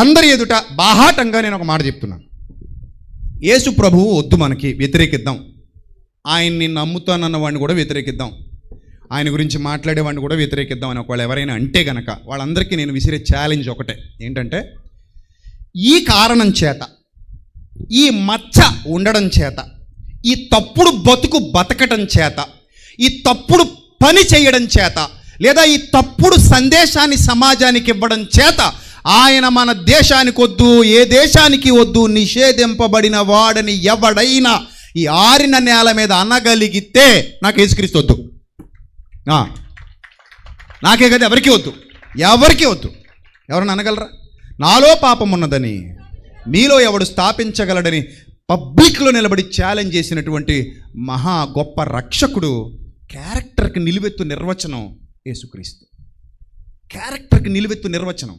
అందరి ఎదుట బాహాటంగా నేను ఒక మాట చెప్తున్నాను. యేసు ప్రభువు వద్దు మనకి వ్యతిరేకిద్దాం. ఆయన్ని నమ్ముతానన్న వాడిని కూడా వ్యతిరేకిద్దాం. ఆయన గురించి మాట్లాడేవాడిని కూడా వ్యతిరేకిద్దాం అని ఒకవేళ ఎవరైనా అంటే గనక వాళ్ళందరికీ నేను విసిరే ఛాలెంజ్ ఒకటే. ఏంటంటే ఈ కారణం చేత ఈ మచ్చ ఉండడం చేత ఈ తప్పుడు బతుకు బతకటం చేత ఈ తప్పుడు పని చేయడం చేత లేదా ఈ తప్పుడు సందేశాన్ని సమాజానికి ఇవ్వడం చేత ఆయన మన దేశానికి వద్దు ఏ దేశానికి వద్దు నిషేధింపబడిన వాడని ఎవడైనా ఈ ఆరిన నేల మీద అనగలిగితే నాకు యేసుక్రీస్తు వద్దు. నాకే కదా ఎవరికి వద్దు. ఎవరికి వద్దు. ఎవరన్నా అనగలరా? నాలో పాపం ఉన్నదని మీలో ఎవడు స్థాపించగలడని పబ్లిక్లో నిలబడి ఛాలెంజ్ చేసినటువంటి మహా గొప్ప రక్షకుడు క్యారెక్టర్కి నిలువెత్తు నిర్వచనం యేసుక్రీస్తు. క్యారెక్టర్కి నిలువెత్తు నిర్వచనం.